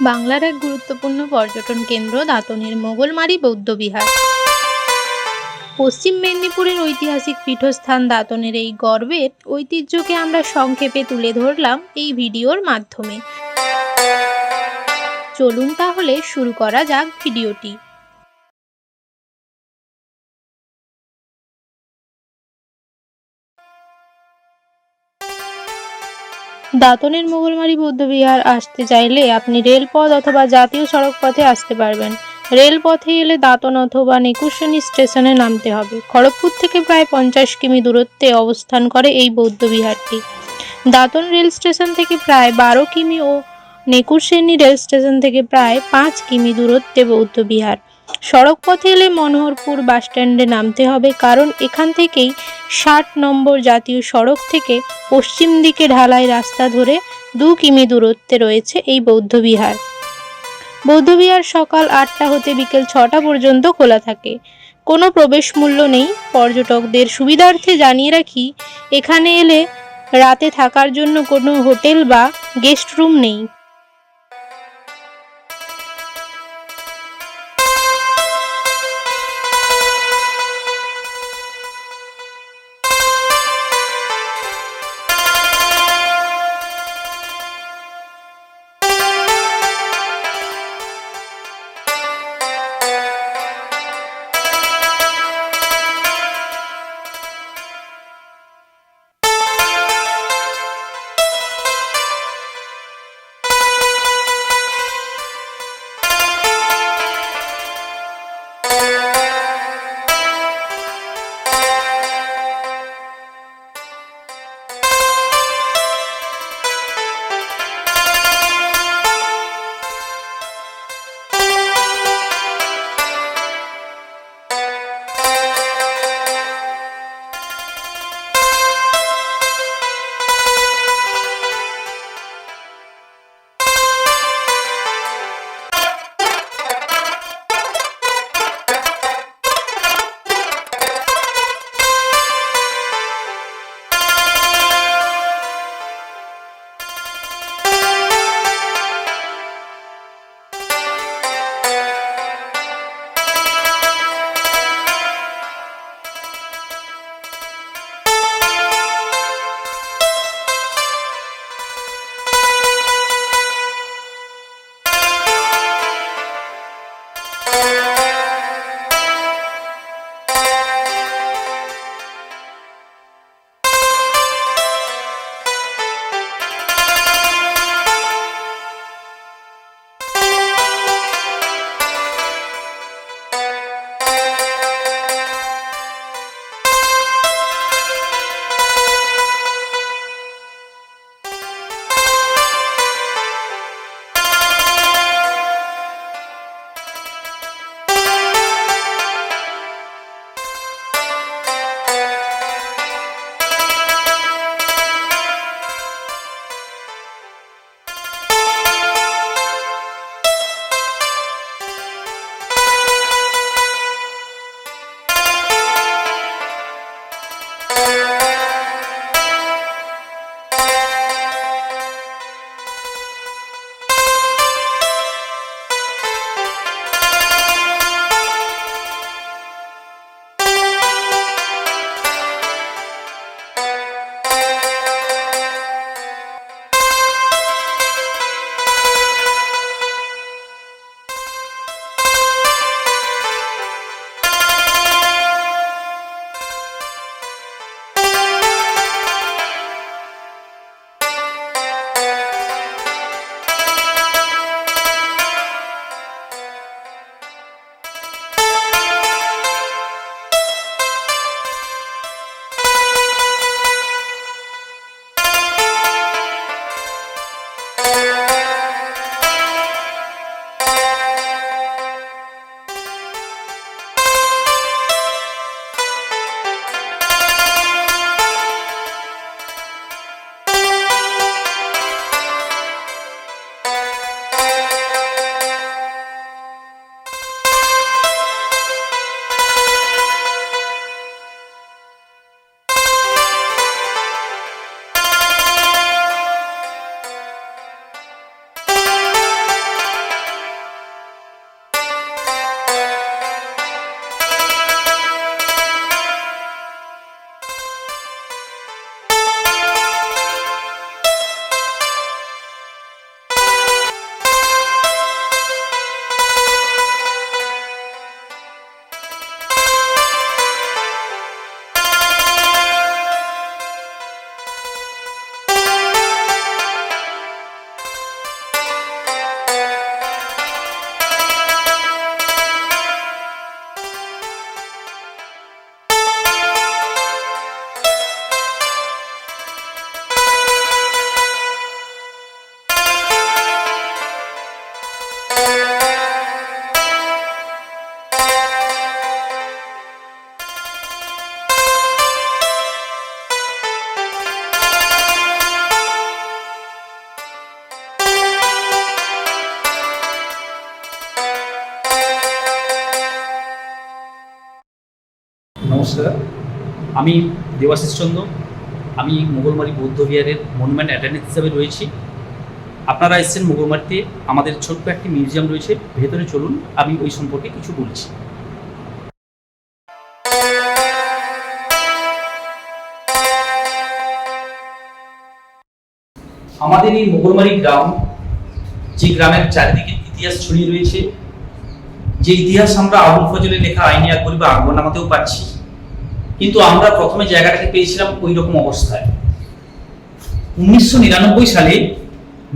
বাংলার এক গুরুত্বপূর্ণ পর্যটন কেন্দ্র দাঁতনের মোগলমারি বৌদ্ধবিহার পশ্চিম মেদিনীপুরের ঐতিহাসিক পীঠস্থান দাঁতনের এই গর্বের ঐতিহ্যকে আমরা সংক্ষেপে তুলে ধরলাম এই ভিডিওর মাধ্যমে। চলুন তাহলে শুরু করা যাক ভিডিওটি। দাঁতনের মোগলমারি বৌদ্ধবিহার আসতে চাইলে আপনি রেলপথ অথবা জাতীয় সড়ক পথে আসতে পারবেন। রেলপথে এলে দাঁতন অথবা নেকুশনী স্টেশনে নামতে হবে। খড়গপুর থেকে প্রায় পঞ্চাশ কিমি দূরত্বে অবস্থান করে এই বৌদ্ধবিহারটি দাঁতন রেল স্টেশন থেকে প্রায় বারো কিমি ও নেকুরসেনী রেল স্টেশন থেকে প্রায় পাঁচ কিমি দূরত্বে বৌদ্ধবিহার সড়ক পথে এলে মনোহরপুর বাসস্ট্যান্ডে নামতে হবে, কারণ এখান থেকেই ষাট নম্বর জাতীয় সড়ক থেকে পশ্চিম দিকে ঢালাই রাস্তা ধরে দু কিমি দূরত্বে রয়েছে এই বৌদ্ধবিহার বৌদ্ধবিহার সকাল আটটা হতে বিকেল ছটা পর্যন্ত খোলা থাকে। কোনো প্রবেশ মূল্য নেই। পর্যটকদের সুবিধার্থে জানিয়ে রাখি, এখানে এলে রাতে থাকার জন্য কোনো হোটেল বা গেস্ট রুম নেই। আমি দেবাশিস চন্দ্র, আমি মোগলমারি বৌদ্ধ বিহারের মনুমেন্ট অ্যাটেন্ডেন্ট হিসাবে রয়েছি। আপনারা এসেছেন মোগলমারিতে, আমাদের ছোট্ট একটি মিউজিয়াম রয়েছে, ভেতরে চলুন, আমি ওই সম্পর্কে কিছু বলছি। আমাদের এই মোগলমারি গ্রাম, যে গ্রামের চারিদিকে ইতিহাস ছড়িয়ে রয়েছে, যে ইতিহাস আমরা আবুল ফজলের লেখা আইনি আকবরী বা আকবর নামাতেও পাচ্ছি। কিন্তু আমরা প্রথমে জায়গাটাকে পেয়েছিলাম ওই রকম অবস্থায়। উনিশশো নিরানব্বই সালে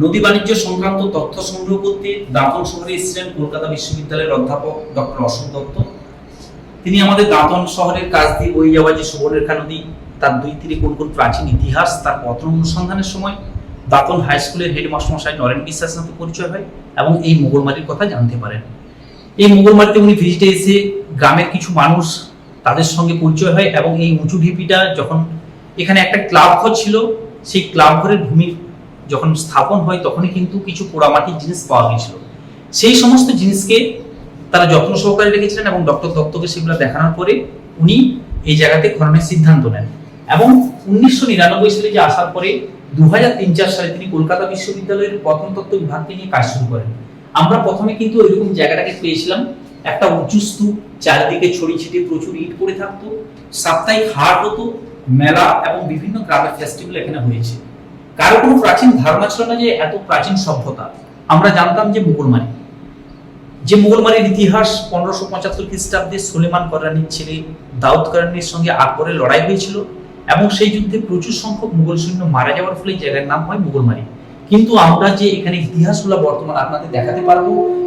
নদী বাণিজ্য সংক্রান্ত তথ্য সংগ্রহ করতে দাঁতন শহরে এসেছিলেন কলকাতা বিশ্ববিদ্যালয়ের অধ্যাপক ডক্টর অশোক দত্ত। তিনি আমাদের দাঁতন শহরের কাছ দিয়ে বয়ে যাওয়া যে সুবর্ণরেখা নদী তার দুই তীরে কোন কোন প্রাচীন ইতিহাস, তার পত্র অনুসন্ধানের সময় দাঁতন হাই স্কুলের হেডমাস্টারমশাই নরেন বিশ্বাসের সাথে পরিচয় হয় এবং এই মোগলমারির কথা জানতে পারেন। এই মোগলমারিতে উনি ভিজিটে এসে গ্রামের কিছু মানুষ তাদের সঙ্গে পরিচয় হয় এবং এই উঁচু ঢিপিটা যখন এখানে একটা ক্লাব ঘর ছিল, সেই ক্লাব ঘরের ভূমি যখন স্থাপন হয় তখনই কিন্তু কিছু পোড়ামাটির জিনিস পাওয়া গেছিল সেই সমস্ত জিনিসকে তারা যত্ন সহকারে রেখেছিলেন এবং ডক্টর দত্তকে সেগুলো দেখানোর পরে উনি এই জায়গাতে খননের সিদ্ধান্ত নেন এবং উনিশশো নিরানব্বই সালে যে আসার পরে দু হাজার তিন চার সালে তিনি কলকাতা বিশ্ববিদ্যালয়ের প্রত্নতত্ত্ব বিভাগকে নিয়ে কাজ শুরু করেন। আমরা প্রথমে কিন্তু ওইরকম জায়গাটাকে পেয়েছিলাম একটা উঁচু স্তূপ, চারিদিকে ছড়িয়ে ছিটিয়ে প্রচুর ইট পড়ে থাকতো। সাপ্তাহিক হাট হতো, মেলা এবং বিভিন্ন গ্রামের ফেস্টিভ্যাল এখানে হয়েছে। কারও কোনো প্রাচীন ধারণা ছিল না যে এত প্রাচীন সভ্যতা। আমরা জানতাম যে মুঘলমারি যে মুঘলমারির ইতিহাস পনেরোশো পঁচাত্তর খ্রিস্টাব্দে সুলেমান করানির ছেলে দাউদ করানির সঙ্গে আকবরের লড়াই হয়েছিল এবং সেই যুদ্ধে প্রচুর সংখ্যক মুঘল সৈন্য মারা যাওয়ার ফলে জায়গার নাম হয় মুঘলমারি কিন্তু আমরা যে এখানে ইতিহাসগুলো বর্তমান আপনাদের দেখাতে পারব,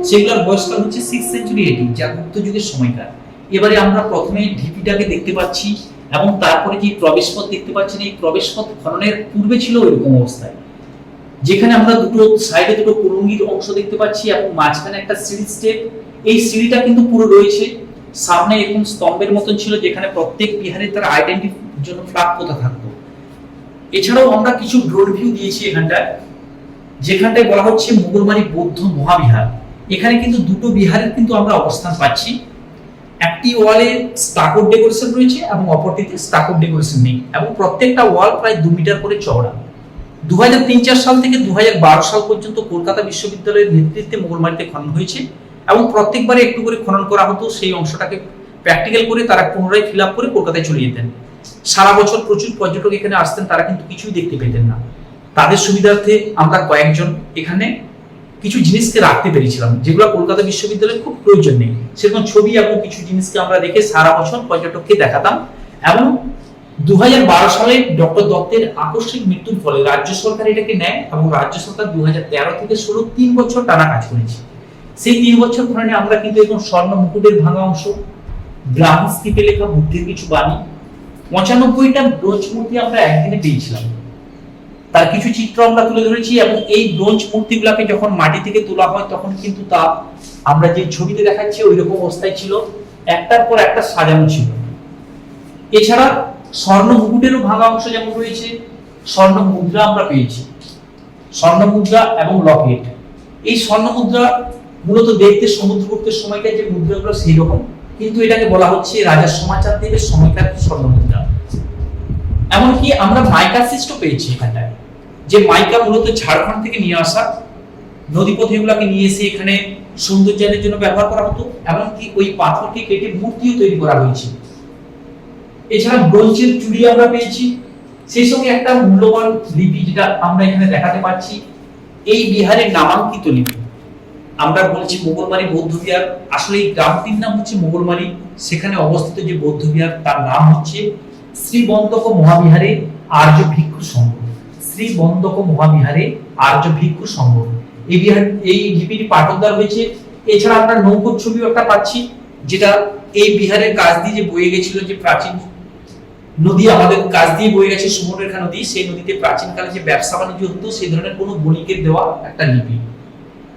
সেগুলোর বয়সকাল হচ্ছে সিক্স সেঞ্চুরি এটি যা গুপ্ত যুগের সময়কার এবারে আমরা প্রথমে ঢিপিটাকে দেখতে পাচ্ছি এবং তারপরে যে প্রবেশপথ দেখতে পাচ্ছেন, এই প্রবেশপথ খননের পূর্বে ছিল এরকম অবস্থায়। যেখানে আমরা দুটো সাইডে দুটো কুলুঙ্গির অংশ দেখতে পাচ্ছি এবং মাঝখানে একটা সিঁড়ি স্টেপ এই সিঁড়িটা কিন্তু পুরো রয়েছে। সামনে এরকম স্তম্ভের মতন ছিল, যেখানে প্রত্যেক বিহারে তার আইডেন্টিটির জন্য ফ্ল্যাগ পোতা থাকতো। এছাড়াও আমরা কিছু ড্রোন ভিউ দিয়েছি এখানটায়। যেখানটায় বলা হচ্ছে মুঘলমারি বৌদ্ধ মহাবিহার। এখানে কিন্তু দুটো বিহারের কিন্তু আমরা অবস্থান পাচ্ছি। একটি ওয়ালে স্টাকোর ডেকোরেশন রয়েছে এবং অপরটিতে স্টাকোর ডেকোরেশন নেই এবং প্রত্যেকটা ওয়াল প্রায় দু মিটার করে চওড়া। দু হাজার তিন চার সাল থেকে দু হাজার বারো সাল পর্যন্ত কলকাতা বিশ্ববিদ্যালয়ের নেতৃত্বে মোগলমারিতে খনন হয়েছে এবং প্রত্যেকবারে একটু করে খনন করা হতো, সেই অংশটাকে প্র্যাকটিক্যাল করে তারা পুনরায় ফিল করে কলকাতায় চলে যেতেন। সারা বছর প্রচুর পর্যটক এখানে আসতেন, তারা কিন্তু কিছুই দেখতে পেতেন না। তাদের সুবিধার্থে আমরা কয়েকজন এখানে কিছু জিনিসকে রাখতে পেরেছিলাম, যেগুলো কলকাতা বিশ্ববিদ্যালয়ে খুব প্রয়োজন নেই। সেরকম ছবি এবং কিছু জিনিসকে আমরা রেখে সারা বছর পর্যটককে দেখাতাম এবং দু হাজার বারো সালে ডক্টর দত্তের আকস্মিক মৃত্যুর ফলে রাজ্য সরকার এটাকে নেয় এবং রাজ্য সরকার দু হাজার তেরো থেকে ষোলো তিন বছর টানা কাজ করেছে। সেই তিন বছর খননে আমরা কিন্তু এখন স্বর্ণ মুকুটের ভাঙা অংশ ব্রাহ্মস্কিপে লেখা বুদ্ধির কিছু বাণী, পঁচানব্বইটা ব্রোঞ্জ মূর্তি আমরা একদিনে পেয়েছিলাম। তার কিছু চিত্র আমরা তুলে ধরেছি এবং এই ব্রোঞ্জ মূর্তিগুলোকে যখন মাটি থেকে তোলা হয়, তখন কিন্তু তা আমরা যে ছবিতে দেখাচ্ছি ওই রকম অবস্থায় ছিল। একটার পর একটা সাজানো ছিল। এছাড়া স্বর্ণ মুকুটেরও ভাঙা অংশ যেমন রয়েছে, স্বর্ণ মুদ্রা আমরা পেয়েছি। স্বর্ণ মুদ্রা এবং লকেট। এই স্বর্ণ মুদ্রা মূলত দেখতে সমুদ্রগুপ্তের সময়কার যে মুদ্রাগুলো সেই রকম কিন্তু এটাকে বলা হচ্ছে রাজা সমাচার দেবের সময়কার স্বর্ণ মুদ্রা। এমনকি আমরা মাইকা সিস্টও পেয়েছি এখানটায়। যে মাইকা মূলত ঝাড়খণ্ড থেকে নিয়ে আসা নদীপথে এগুলাকে নিয়ে এসে এখানে সৌন্দর্যের জন্য ব্যবহার করা হতো, এমনকি ওই পাথরকে কেটে মূর্তিও তৈরি করা হয়েছে। এছাড়া ব্রোঞ্জের চুড়ি আমরা পেয়েছি। সেই সঙ্গে একটা মূল্যবান লিপি যেটা আমরা এখানে দেখাতে পাচ্ছি, এই বিহারের নামাঙ্কিত লিপি। আমরা বলছি মোগলমারি বৌদ্ধ বিহার। আসলে এই গ্রামটির নাম হচ্ছে মোগলমারি। সেখানে অবস্থিত যে বৌদ্ধ বিহার, তার নাম হচ্ছে শ্রী বন্দক মহাবিহারে আর্য ভিক্ষু সংঘ। শ্রী বন্দক মহাবিহারে আর্য ভিক্ষু সংঘ এই বিহার এই লিপিটি পাঠোদ্ধার হয়েছে। এছাড়া আমরা নৌকোর ছবিও একটা পাচ্ছি, যেটা এই বিহারের কাজ দিয়ে যে বয়ে গেছিল যে প্রাচীন নদী, আমাদের কাছ দিয়ে বয়ে গেছে সুবর্ণরেখা নদী, সেই নদীতে প্রাচীনকালে যে ব্যবসা বাণিজ্য হতো, সেই ধরনের কোনো বণিকের দেওয়া একটা লিপি।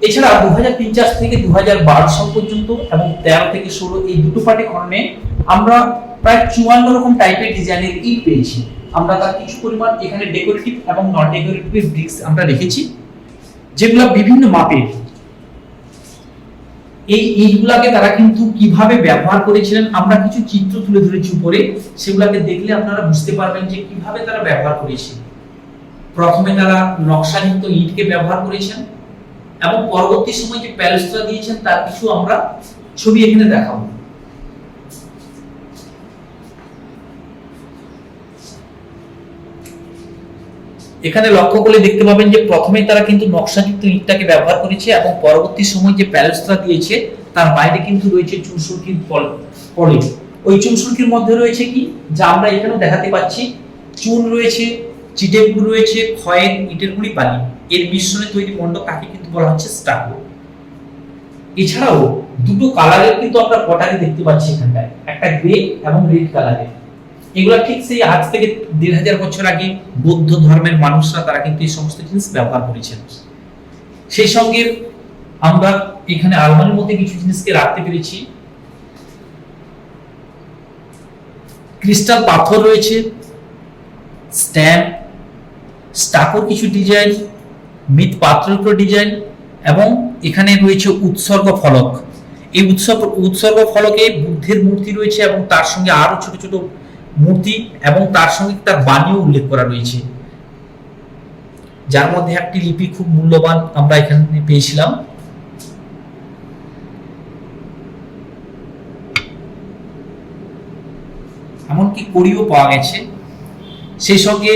এছাড়া দু হাজার চার থেকে দু হাজার বারো সাল পর্যন্ত এবং তেরো থেকে ষোলো এই দুটো পার্টে খননে আমরা প্রায় চুয়ান্ন রকম টাইপের ডিজাইনের ইট পেয়েছি। আমরা তার কিছু পরিমাণ এখানে ডেকোরেটিভ এবং নন ডেকোরেটিভ ব্রিক্স আমরা রেখেছি, যেগুলো বিভিন্ন মাপের। এই ইটগুলাকে তারা কিন্তু কীভাবে ব্যবহার করেছিলেন, আমরা কিছু চিত্র তুলে ধরেছি উপরে, সেগুলাকে দেখলে আপনারা বুঝতে পারবেন যে কীভাবে তারা ব্যবহার করেছে। প্রথমে তারা নকশাযুক্ত ইটকে ব্যবহার করেছেন এবং পরবর্তী সময় যে প্যালেস্ট্রা দিয়েছেন, তার কিছু আমরা ছবি এখানে দেখাবো। এখানে লক্ষ্য করে দেখতে পাবেন যে প্রথমে তারা কিন্তু নকশাযুক্ত ইটটাকে ব্যবহার করেছে এবং পরবর্তী সময় যে প্যালেস্ট্রা দিয়েছে, তার বাইরে কিন্তু রয়েছে চুনসুরকির পলি ওই চুনসুরকির মধ্যে রয়েছে কি? যা আমরা এখানেও দেখাতে পাচ্ছি। চুন রয়েছে, চিটেগুড় রয়েছে ক্ষয়ের ইটের গুঁড়ি বালি এর মিশ্রণে তৈরি মণ্ডপ, তাকে কিন্তু বলা হচ্ছে স্টাকো। এছাড়াও দুটো কালারের কিন্তু আমরা পটারি দেখতে পাচ্ছি এখানটায়। একটা গ্রে এবং রেড কালারের এগুলা ঠিক সেই আজ থেকে দেড় হাজার বছর আগে বৌদ্ধ ধর্মের মানুষরা তারা কিন্তু এই সমস্ত জিনিস ব্যবহার করেছেন। সেই সঙ্গে আমরা এখানে আলমারির মধ্যে কিছু জিনিসকে রাখতে পেরেছি। ক্রিস্টাল পাথর রয়েছে, স্ট্যাম্প, স্টাকোর কিছু ডিজাইন মৃৎ পাত্রের উপর ডিজাইন এবং এখানে রয়েছে উৎসর্গ ফলক। এই উৎসর্গ উৎসর্গ ফলকে বুদ্ধের মূর্তি রয়েছে এবং তার সঙ্গে আরও ছোট ছোট মূর্তি এবং তার সঙ্গে তার বাণীও উল্লেখ করা রয়েছে। যার মধ্যে একটি লিপি খুব মূল্যবান আমরা এখানে পেয়েছিলাম। এমনকি কড়িও পাওয়া গেছে। সেই সঙ্গে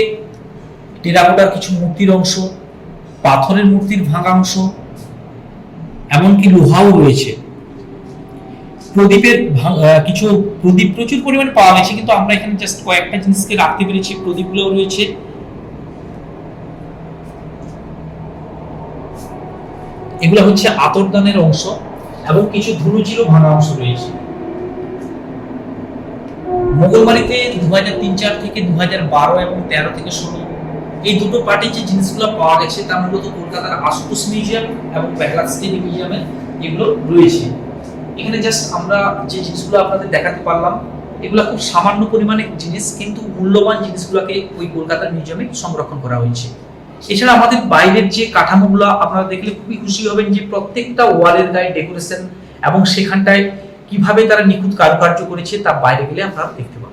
টেরাকোটার কিছু মূর্তির অংশ, পাথরের মূর্তির ভাঙা অংশ, এমনকি লোহাও রয়েছে। প্রদীপের কিছু প্রদীপ প্রচুর পরিমাণে পাওয়া গেছে, কিন্তু আমরা এখানে জাস্ট কয়েকটা জিনিসকে রাখতে পেরেছি। প্রদীপগুলোও রয়েছে। এগুলো হচ্ছে আতরদানের অংশ এবং কিছু ধনুচিরও ভাঙা অংশ রয়েছে। মোগলবাড়িতে দু হাজার তিন, চার থেকে দু হাজার বারো এবং তেরো থেকে ষোলো এই দুটো পার্টি যে জিনিসগুলো পাওয়া গেছে, তা মূলত কলকাতার আশুতোষ মিউজিয়াম এবং বেহালা মিউজিয়ামে এগুলো রয়েছে। এখানে জাস্ট আমরা যে জিনিসগুলো আপনাদের দেখাতে পারলাম, এগুলো খুব সামান্য পরিমাণে জিনিস, কিন্তু মূল্যবান জিনিসগুলোকে ওই কলকাতার মিউজিয়ামে সংরক্ষণ করা হয়েছে। এছাড়া আমাদের বাইরের যে কাঠামোগুলো, আপনারা দেখলে খুবই খুশি হবেন যে প্রত্যেকটা ওয়ালের গায়ে ডেকোরেশন এবং সেখানটায় কীভাবে তারা নিখুঁত কারুকার্য করেছে, তা বাইরে গেলে আপনারা দেখতে পাবেন।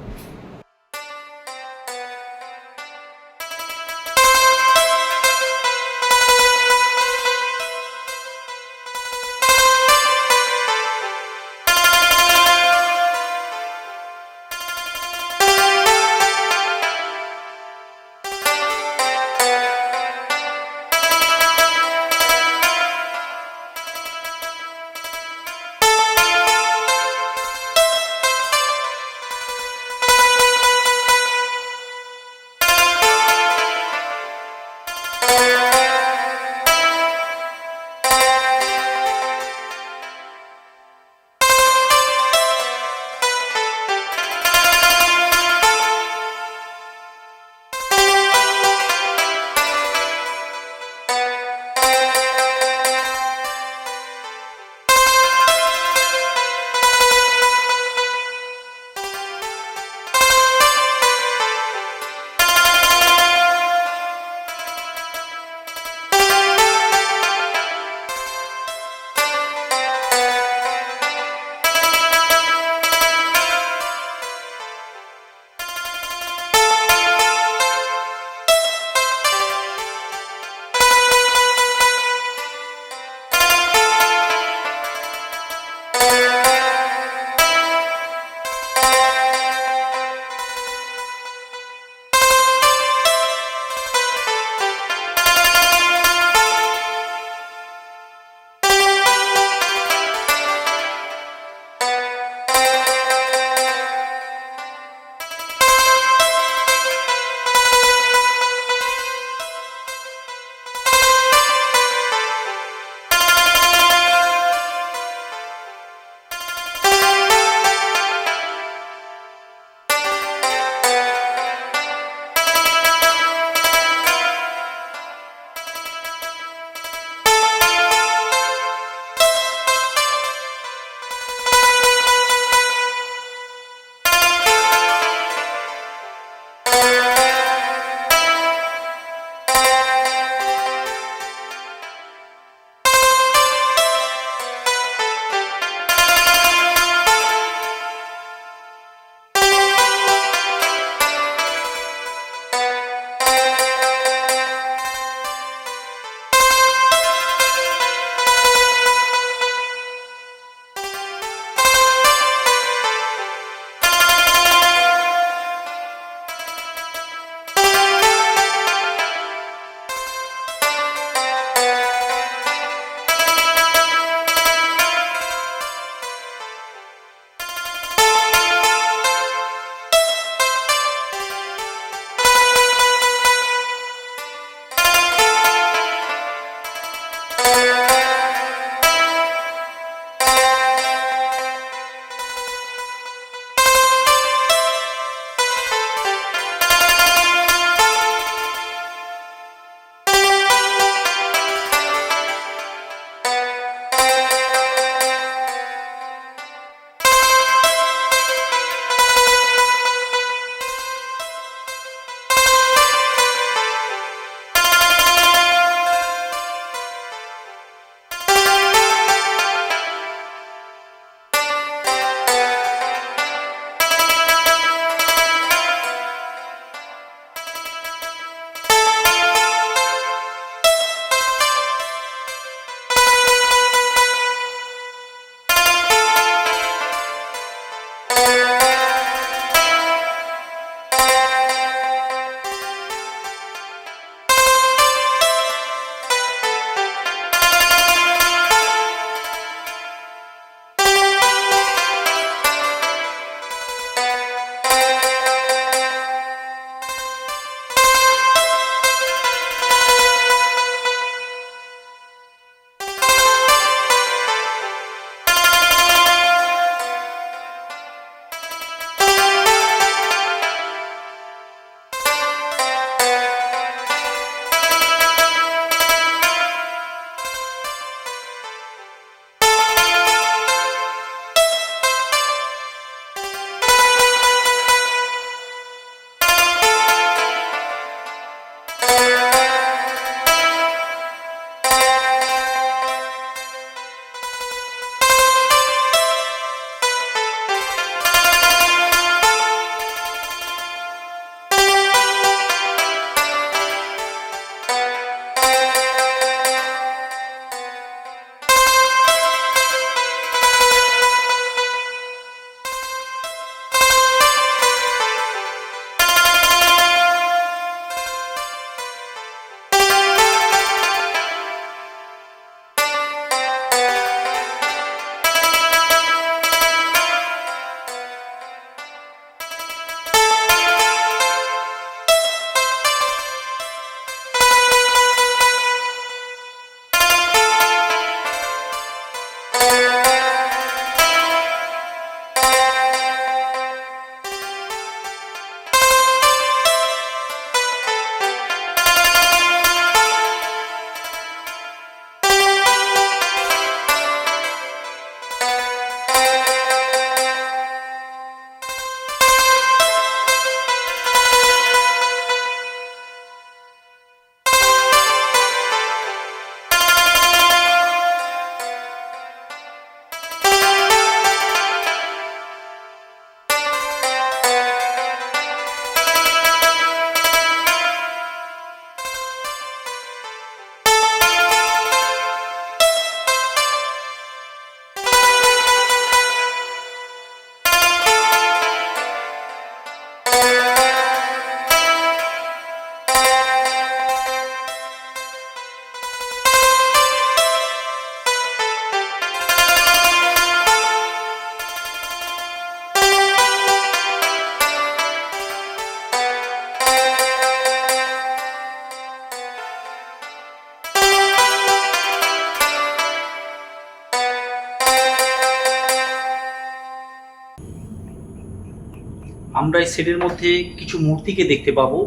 আমরা এই সেটের মধ্যে কিছু মূর্তিকে দেখতে পাবো,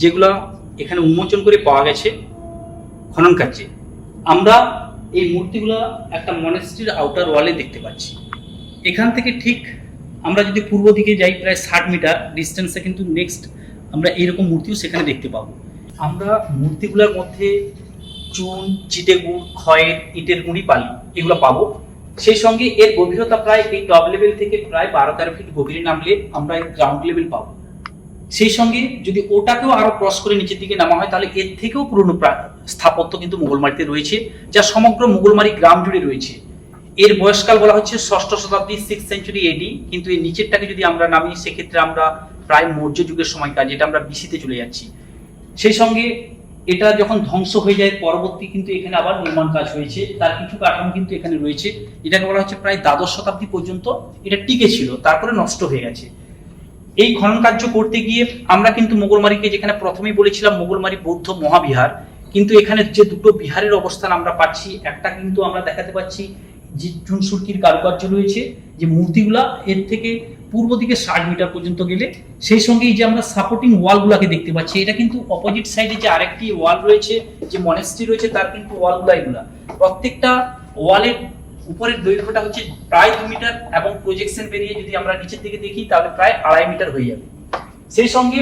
যেগুলা এখানে উন্মোচন করে পাওয়া গেছে খনন কার্যে। আমরা এই মূর্তিগুলা একটা মনেস্ট্রির আউটার ওয়ালে দেখতে পাচ্ছি। এখান থেকে ঠিক আমরা যদি পূর্ব দিকে যাই, প্রায় ষাট মিটার ডিস্টেন্সে কিন্তু নেক্সট আমরা এইরকম মূর্তিও সেখানে দেখতে পাবো। আমরা মূর্তিগুলোর মধ্যে চুন চিটেগুড় খয়ের, ইটের গুঁড়ি, বালি এগুলো পাবো। সেই সঙ্গে এর গভীরতা প্রায় এই টপ লেভেল থেকে প্রায় বারো তেরো ফিট গভীরে নামলে আমরা গ্রাউন্ড লেভেল পাবো। সেই সঙ্গে যদি ওটাকেও আরও ক্রস করে নিচের দিকে নামা হয়, তাহলে এর থেকেও পুরনো প্রা- স্থাপত্য কিন্তু মুঘলমারিতে রয়েছে, যা সমগ্র মুঘলমারি গ্রাম জুড়ে রয়েছে। এর বয়সকাল বলা হচ্ছে ষষ্ঠ শতাব্দী সিক্স সেঞ্চুরি এডি কিন্তু এই নিচেরটাকে যদি আমরা নামি, সেক্ষেত্রে আমরা প্রায় মৌর্য যুগের সময়কার যেটা আমরা বিসিতে চলে যাচ্ছি। সেই সঙ্গে এটা যখন ধ্বংস হয়ে যায়, পরবর্তী কিন্তু এখানে আবার নির্মাণ কাজ হয়েছে। তার কিছু কাঠামো কিন্তু এখানে রয়েছে। এটাকে বলা হচ্ছে প্রায় দ্বাদশ শতাব্দী পর্যন্ত এটা টিকে ছিল, তারপরে নষ্ট হয়ে গেছে। এই খনন কার্য করতে গিয়ে আমরা কিন্তু মোগলমারিকে যেখানে প্রথমেই বলেছিলাম, মোগলমারি বৌদ্ধ মহাবিহার, কিন্তু এখানে যে দুটো বিহারের অবস্থান আমরা পাচ্ছি, একটা কিন্তু আমরা দেখাতে পাচ্ছি যে চুনসুরকির কারুকার্য রয়েছে, যে মূর্তিগুলা এর থেকে পূর্ব দিকে ষাট মিটার পর্যন্ত গেলে সেই সঙ্গে এই যে আমরা সাপোর্টিং ওয়ালগুলোকে দেখতে পাচ্ছি, এটা কিন্তু অপোজিট সাইডে যে আরেকটি ওয়াল রয়েছে, যে মনেস্ট্রি রয়েছে, তার কিন্তু ওয়ালগুলো এগুলা। প্রত্যেকটা ওয়ালের উপরের দৈর্ঘ্যটা হচ্ছে প্রায় দু মিটার এবং প্রজেকশন বেরিয়ে যদি আমরা নিচের দিকে দেখি, তাহলে প্রায় আড়াই মিটার হয়ে যাবে। সেই সঙ্গে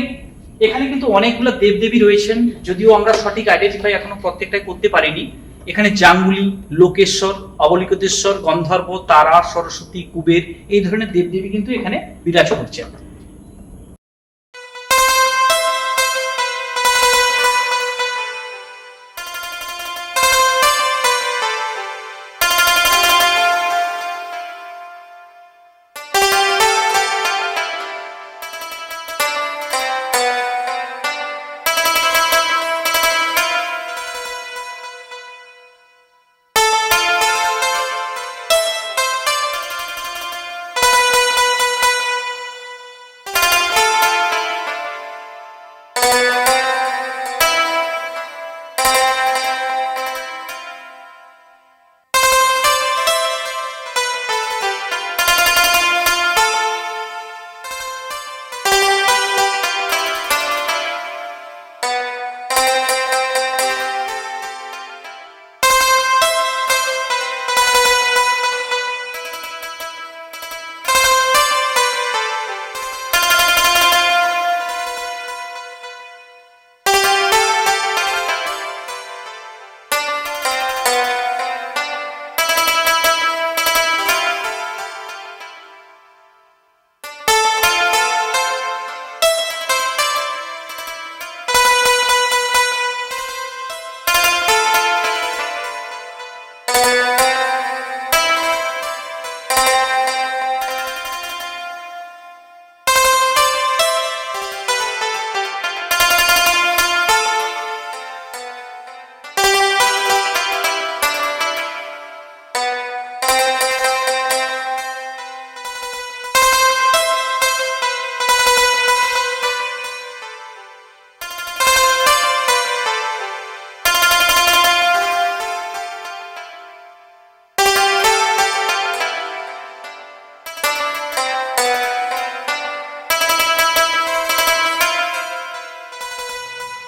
এখানে কিন্তু অনেকগুলো দেবদেবী রয়েছেন, যদিও আমরা সঠিক আইডেন্টিফাই এখনও প্রত্যেকটাই করতে পারিনি। এখানে জাঙ্গুলি, লোকেশ্বর, অবলিকতেশ্বর, গন্ধর্ব, তারা, সরস্বতী, কুবের, এই ধরনের দেবদেবী কিন্তু এখানে বিরাজ করছেন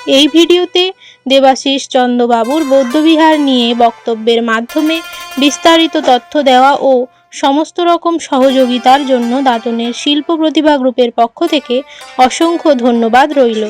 এই ভিডিওতে দেবাশিস চন্দ্রবাবুর বৌদ্ধবিহার নিয়ে বক্তব্যের মাধ্যমে বিস্তারিত তথ্য দেওয়া ও সমস্ত রকম সহযোগিতার জন্য দাতনের শিল্প প্রতিভা গ্রুপের পক্ষ থেকে অসংখ্য ধন্যবাদ রইল।